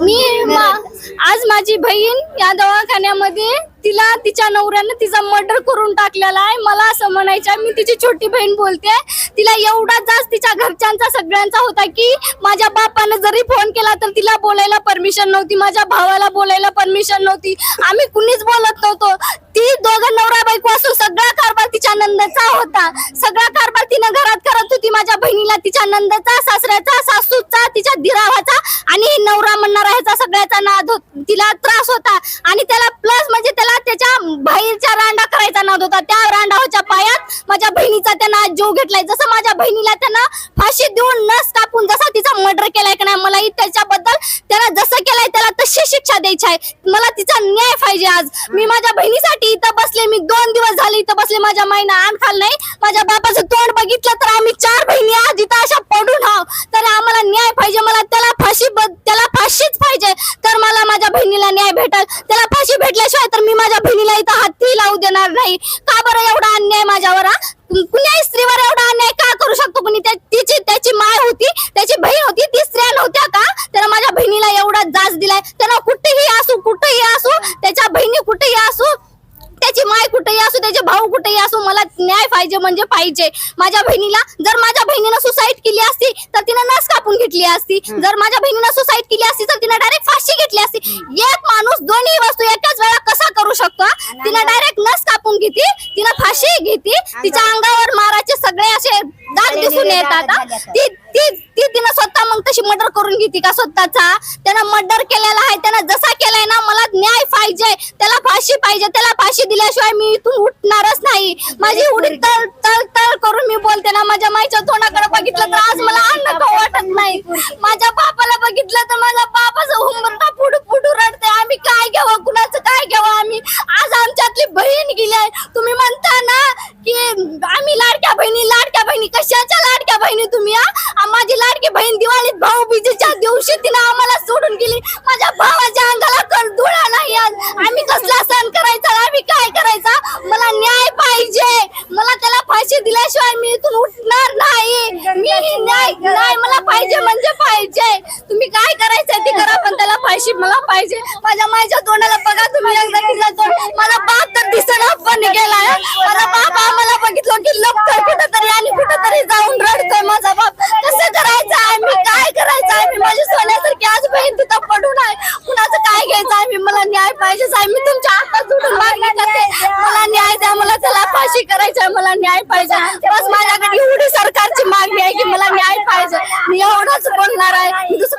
मी मा- आज माझी बहीण या दवाखान्यामध्ये तिला तिच्या नवऱ्यानं तिचा मर्डर करून टाकलेला आहे. मला असं म्हणायचं आहे, मी तिची छोटी बहीण बोलते. तिला एवढा जास्त तिच्या घरच्यांचा सगळ्यांचा होता की माझ्या बापानं जरी फोन केला तर तिला बोलायला परमिशन नव्हती माझ्या भावाला बोलायला परमिशन नव्हती. आम्ही कुणीच बोलत नव्हतो. ती दोघं नवरा बायको असून सगळा कारभार तिच्या नंदचा होता. सगळा कारभार तिनं घरात करत होती. माझ्या बहिणीला तिच्या नंदचा सासऱ्याचा सासूचा तिच्या दिरावाचा आणि नवरा म्हणणारा होत तिला त्रास होता आणि त्याला प्लस म्हणजे त्याला त्याच्या बाहेरच्या रांडा करायचा नाद होता. त्या रांडाच्या पायात माझ्या बहिणीचा त्यानं जीव घेतलाय. जसं माझ्या बहिणीला त्यानं फाशी देऊन नस कापून जसा तिचा मर्डर केलाय का नाही मलाही त्याच्याबद्दल त्याला जसं केलंय त्याला तशी शिक्षा द्यायची आहे. मला तिचा न्याय पाहिजे आज. मी माझ्या बहिणीसाठी इथं बसले मी दोन दिवस झाले इथं बसले माझ्या माईनं आण खाल नाही. माझ्या बापाचं तोंड बघितलं तर आम्ही चार बहिणी आज इथं बहिणीला न्याय भेटल त्याला फाशी भेटल्याशिवाय तर मी माझ्या बहिणीला इथं हातही लावू देणार नाही. का बरं एवढा अन्याय माझ्यावर कुणी कुण्या स्त्रीवर एवढा अन्याय का करू शकतो कुणी त्या- तिची त्याची माय होती त्याची बहीण होती ती स्त्रिया नव्हत्या का त्यानं माझ्या बहिणीला एवढा जाच दिलाय त्यानं कुठेही असू कुठेही असू त्याच्या बहिणी कुठेही असू त्याची माय कुठेही असू त्याचे भाऊ कुठेही असू मला न्याय पाहिजे म्हणजे पाहिजे. माझ्या बहिणीला जर माझ्या बहिणीनं सुसाईड केली असती तर तिनं नस कापून घेतली असती. जर माझ्या बहिणीनं सुसाईड केली असती तर तिनं डायरेक्ट फाशी घेतली असती. एक माणूस दोन्ही वस्तू एकाच वेळा कसा करू शकतो? तिनं डायरेक्ट नस कापून घेते तिनं फाशी घेते. तिच्या अंगावर माराचे सगळे असे दाग दिसून येतात. ती ती ती तिनं स्वतः मग तशी मर्डर करून घेते का स्वतःचा? त्यानं मर्डर केलेला आहे त्यानं जसा केलाय ना मला न्याय पाहिजे त्याला फाशी पाहिजे त्याला फाशी दिल्याशिवाय मी इथून उठणारच नाही. माझी उडी तळ तळ तळ करून मी बोलते ना माझ्या माईच्या तोंडाकडे बघितलं तर आज मला अन्न खाऊ वाटत नाही. माझ्या बापाला बघितलं तर माझ्या बापाचं हुंबरता पुढू पुढू रडते. आम्ही काय घ्यावं? कुणाचं काय घ्यावं? आम्ही आज आमच्यातली बहीण गेली आहे तुम्ही म्हणता ना की आम्ही लाडक्या बहिणी लाडक्या बहिणी कशाच्या लाडक्या बहिणी तुम्ही हा? माझी लाडकी बहीण दिवाळीत भाऊ बीजेच्या दिवशी तिनं आम्हाला सोडून गेली. माझ्या भावाच्या अंगाला आज आम्ही कसला सण करायचा? आम्ही काय करायचा? मला न्याय पाहिजे. मला त्याला फाशी दिल्याशिवाय मी इथून उठणार नाही. मी न्याय न्याय मला पाहिजे म्हणजे पाहिजे. तुम्ही काय करायचंय ते करा पण त्याला फाशी मला पाहिजे. माझ्या मायच्या तोंडाला बघा तुम्ही एकदा तिचा तोंड. मला बाप तर दिसणं पण गेलाय. मला बाप आम्हाला बघितलं की लपतोय कुठंतरी आणि कुठंतरी जाऊन रडतोय माझा बाप. कसं करायचं? आहे मी काय करायचं? आहे मी माझी सोन्यासारखी आज बहीण तिथं पडू घ्यायचा आहे मी मला न्याय पाहिजे साहेब मी तुमच्या हातात जोडून मागणी करते. मला न्याय द्या मला त्याला फाशी करायचा आहे मला न्याय पाहिजे. बस माझ्याकडे एवढी सरकारची मागणी आहे की मला न्याय पाहिजे. मी एवढंच बोलणार आहे.